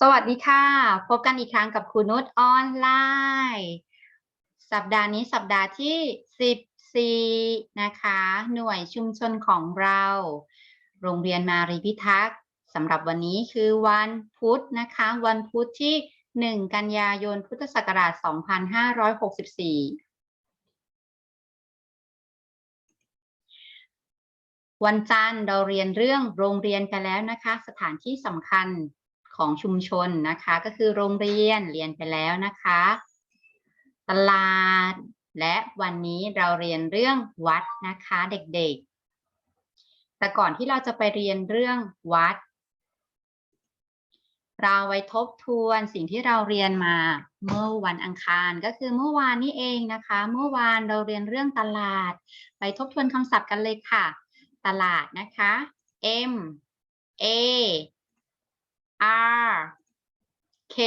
สวัสดีค่ะ พบกันอีกครั้งกับครูนุชออนไลน์ สัปดาห์นี้สัปดาห์ที่ 14 นะคะ หน่วยชุมชนของเรา โรงเรียนมารีพิทักษ์สำหรับวันนี้คือวันพุธนะคะ วันพุธที่ 1 กันยายน พุทธศักราช 2564วันจันทร์เราเรียนเรื่องโรงเรียนไปแล้วนะคะ สถานที่สำคัญ ของชุมชนนะคะ ก็คือโรงเรียนเรียนไปแล้วนะคะ ตลาด และวันนี้เราเรียนเรื่องวัดนะคะเด็กๆ แต่ก่อนที่เราจะไปเรียนเรื่องวัด เราไว้ทบทวนสิ่งที่เราเรียนมาเมื่อวันอังคารก็คือเมื่อวานนี้เองนะคะ เมื่อวานเราเรียนเรื่องตลาด ไปทบทวนคำศัพท์กันเลยค่ะ ตลาดนะคะ M A R K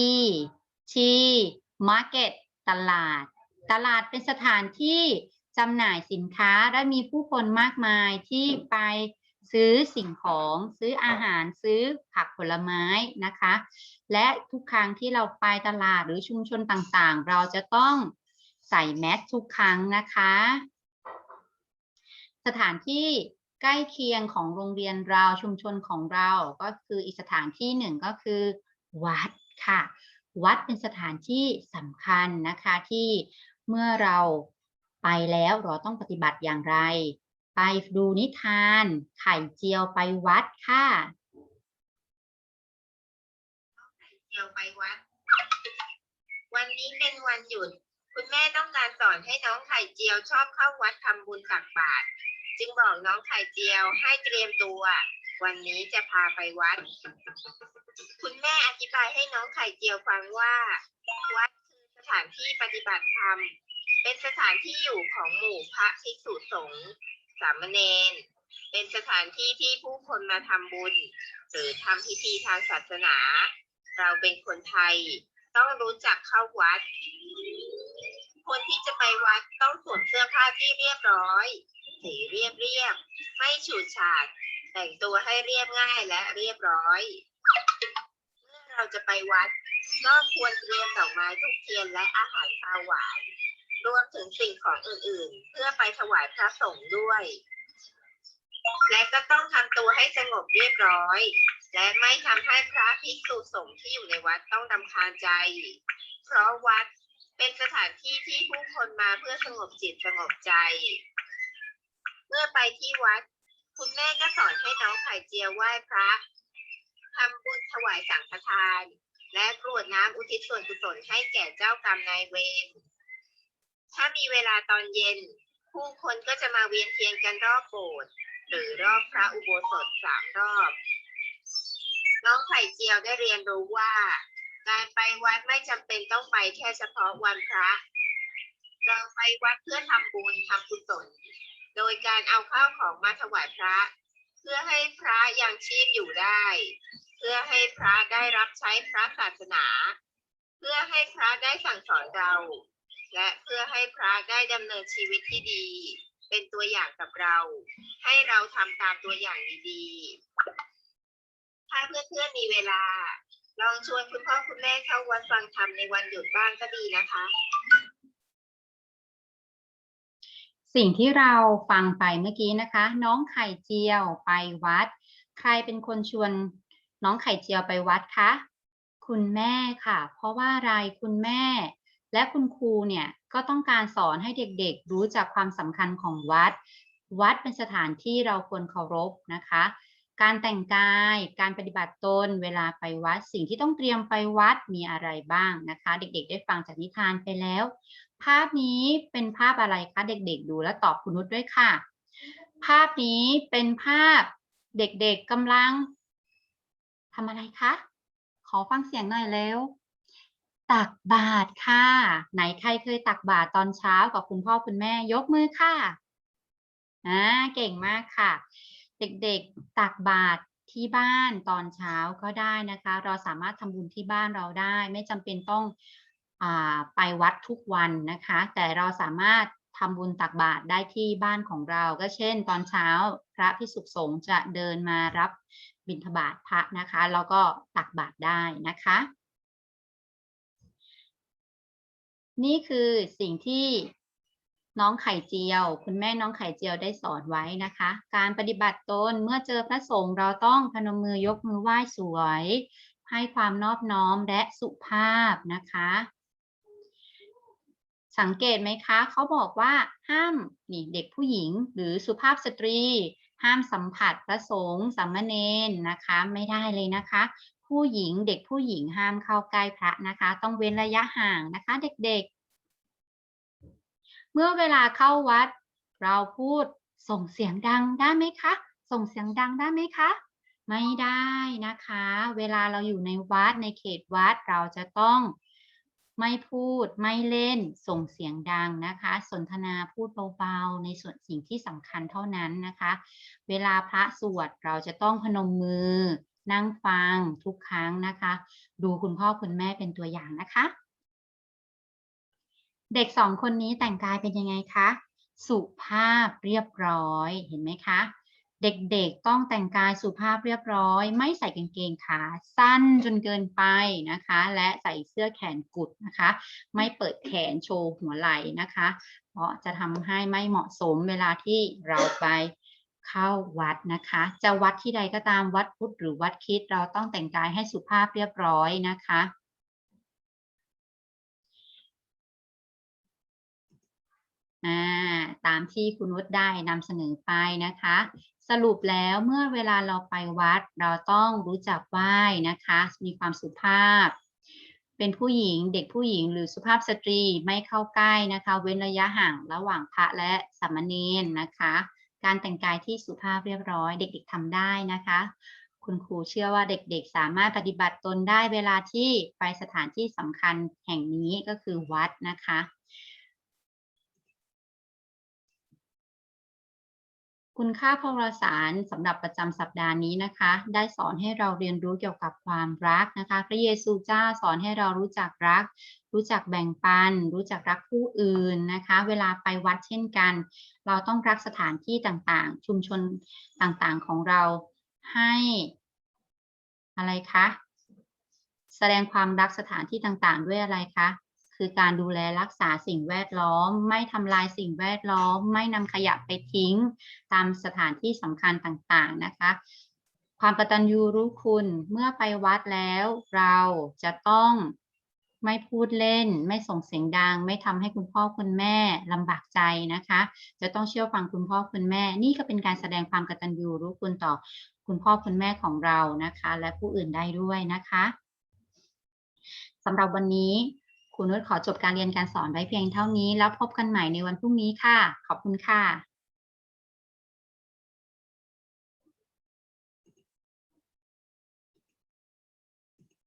E T Market ตลาด ตลาดเป็นสถานที่จำหน่ายสินค้าและมีผู้คนมากมายที่ไปซื้อสิ่งของซื้ออาหารซื้อผักผลไม้นะคะ และทุกครั้งที่เราไปตลาดหรือชุมชนต่างๆ เราจะต้องใส่แมสทุกครั้งนะคะ สถานที่ ใกล้เคียงของโรงเรียนเราชุมชนของเราก็คืออีกสถานที่หนึ่งก็คือ วัดค่ะ วัดเป็นสถานที่สำคัญนะคะที่เมื่อเราไปแล้วเราต้องปฏิบัติอย่างไร ไปดูนิทาน ไข่เจียวไปวัดค่ะไข่เดียวไปวัด วันนี้เป็นวันหยุด คุณแม่ต้องการสอนให้น้องไข่เจียวชอบเข้าวัดทำบุญตักบาตร จึงบอกน้องไข่เจียวให้เตรียมตัว วันนี้จะพาไปวัด คุณแม่อธิบายให้น้องไข่เจียวฟังว่า วัดคือสถานที่ปฏิบัติธรรม เป็นสถานที่อยู่ของหมู่พระภิกษุสงฆ์สามเณรเป็นสถานที่ที่ผู้คนมาทำบุญ หรือทำพิธีทางศาสนา เราเป็นคนไทย ต้องรู้จักเข้าวัด คนที่จะไปวัดต้องสวมเสื้อผ้าที่เรียบร้อย สีเรียบเรียบๆไม่ฉูดฉาด แต่งตัวให้เรียบง่ายและเรียบร้อย เมื่อเราจะไปวัด ก็ควรเตรียมดอกไม้ทุกเทียนและอาหารคาวหวาน รวมถึงสิ่งของอื่นๆ เพื่อไปถวายพระสงฆ์ด้วย และก็ต้องทำตัวให้สงบเรียบร้อย และไม่ทำให้พระภิกษุสงฆ์ที่อยู่ในวัดต้องรำคาญใจ เพราะวัดเป็นสถานที่ที่ผู้คนมาเพื่อสงบจิตสงบใจ เมื่อไปที่วัด คุณแม่ก็สอนให้น้องไข่เจียวไหว้พระทำบุญถวายสังฆทาน และกรวดน้ำอุทิศส่วนกุศลให้แก่เจ้ากรรมนายเวรถ้ามีเวลาตอนเย็น ผู้คนก็จะมาเวียนเทียนกันรอบโบสถ์หรือรอบพระอุโบสถสามรอบ น้องไข่เจียวได้เรียนรู้ว่า การไปวัดไม่จำเป็นต้องไปแค่เฉพาะวันพระ เราไปวัดเพื่อทำบุญทำกุศล โดยการเอาข้าวของมาถวายพระ เพื่อให้พระยังชีพอยู่ได้ เพื่อให้พระได้รับใช้พระศาสนา เพื่อให้พระได้สั่งสอนเรา และเพื่อให้พระได้ดำเนินชีวิตที่ดี เป็นตัวอย่างกับเรา ให้เราทำตามตัวอย่างดีๆ ถ้าเพื่อนๆมีเวลา ลองชวนคุณพ่อคุณแม่เข้าวัดฟังธรรมในวันหยุดบ้างก็ดีนะคะ สิ่งที่เราฟังไปเมื่อกี้นะคะ น้องไข่เจียวไปวัด ใครเป็นคนชวนน้องไข่เจียวไปวัดคะคุณแม่ค่ะ เพราะว่าอะไรคุณแม่ และคุณครูเนี่ยก็ต้องการสอนให้เด็กๆ รู้จักความสำคัญของวัด วัดเป็นสถานที่เราควรเคารพนะคะ การแต่งกายการปฏิบัติตนเวลาไปวัด สิ่งที่ต้องเตรียมไปวัดมีอะไรบ้างนะคะ เด็กๆ ได้ฟังจากนิทานไปแล้ว ภาพนี้เป็นภาพอะไรคะเด็กๆ ดูแล้วตอบคุณนุชด้วยค่ะ ภาพนี้เป็นภาพเด็กๆกำลังทำอะไรคะ ขอฟังเสียงหน่อยเร็ว ตักบาตรค่ะ ไหนใครเคยตักบาตรตอนเช้ากับคุณพ่อคุณแม่ยกมือค่ะอ่าเก่งมากค่ะ เด็กๆตักบาตรที่บ้านตอนเช้าก็ได้นะคะ เราสามารถทำบุญที่บ้านเราได้ ไม่จำเป็นต้อง ไปวัดทุกวันนะคะ แต่เราสามารถทำบุญตักบาตรได้ที่บ้านของเรา ก็เช่น ตอนเช้าพระพิสุขสงฆ์จะเดินมารับบิณฑบาตพระนะคะ แล้วก็ตักบาตรได้นะคะ นี่คือสิ่งที่น้องไข่เจียว คุณแม่น้องไข่เจียวได้สอนไว้นะคะ การปฏิบัติตนเมื่อเจอพระสงฆ์เราต้องพนมมือยกมือไหว้สวย ให้ความนอบน้อมและสุภาพนะคะ สังเกตไหมคะ เขาบอกว่าห้ามนี่เด็กผู้หญิงหรือสุภาพสตรี ห้ามสัมผัสพระสงฆ์สามเณรนะคะ ไม่ได้เลยนะคะ ผู้หญิงเด็กผู้หญิงห้ามเข้าใกล้พระนะคะ ต้องเว้นระยะห่างนะคะ เด็กๆ เมื่อเวลาเข้าวัด เราพูดส่งเสียงดังได้ไหมคะ ส่งเสียงดังได้ไหมคะไม่ได้นะคะ เวลาเราอยู่ในวัดในเขตวัดเราจะต้อง ไม่พูดไม่เล่นส่งเสียงดังนะคะ สนทนาพูดเบาๆ ในส่วนสิ่งที่สำคัญเท่านั้นนะคะ เวลาพระสวดเราจะต้องพนมมือ นั่งฟังทุกครั้งนะคะ ดูคุณพ่อคุณแม่เป็นตัวอย่างนะคะ เด็กสองคนนี้แต่งกายเป็นยังไงคะ สุภาพเรียบร้อยเห็นไหมคะ เด็กๆต้องแต่งกายสุภาพเรียบร้อย ไม่ใส่กางเกงขาสั้นจนเกินไปนะคะ และใส่เสื้อแขนกุดนะคะ ไม่เปิดแขนโชว์หัวไหล่นะคะ เพราะจะทำให้ไม่เหมาะสมเวลาที่เราไปเข้าวัดนะคะ จะวัดที่ใดก็ตามวัดพุทธหรือวัดคิดเราต้องแต่งกายให้สุภาพเรียบร้อยนะคะอ่าตามที่คุณนุชได้นำเสนอไปนะคะ สรุปแล้วเมื่อเวลาเราไปวัด เราต้องรู้จักไหว้นะคะ มีความสุภาพ เป็นผู้หญิงเด็กผู้หญิงหรือสุภาพสตรีไม่เข้าใกล้นะคะ เว้นระยะห่างระหว่างพระและสามเณรนะคะ การแต่งกายที่สุภาพเรียบร้อย เด็กๆทำได้นะคะ คุณครูเชื่อว่าเด็กๆ สามารถปฏิบัติตนได้เวลาที่ไปสถานที่สำคัญแห่งนี้ก็คือวัดนะคะ คุณค่าพรสารสำหรับประจำสัปดาห์นี้นะคะ ได้สอนให้เราเรียนรู้เกี่ยวกับความรักนะคะ พระเยซูเจ้าสอนให้เรารู้จักรัก รู้จักแบ่งปัน รู้จักรักผู้อื่นนะคะ เวลาไปวัดเช่นกัน เราต้องรักสถานที่ต่างๆ ชุมชนต่างๆของเราให้ อะไรคะ แสดงความรักสถานที่ต่างๆ ด้วยอะไรคะ คือการดูแลรักษาสิ่งแวดล้อม ไม่ทำลายสิ่งแวดล้อม ไม่นำขยะไปทิ้ง ตามสถานที่สำคัญต่างๆนะคะ ความกตัญญูรู้คุณเมื่อไปวัดแล้ว เราจะต้องไม่พูดเล่น ไม่ส่งเสียงดัง ไม่ทำให้คุณพ่อคุณแม่ลำบากใจนะคะ จะต้องเชื่อฟังคุณพ่อคุณแม่ นี่ก็เป็นการแสดงความกตัญญูรู้คุณต่อคุณพ่อคุณแม่ของเรานะคะ และผู้อื่นได้ด้วยนะคะสำหรับวันนี้ ครูนุชขอจบการเรียนการสอนไว้เพียงเท่านี้ แล้วพบกันใหม่ในวันพรุ่งนี้ค่ะ ขอบคุณค่ะ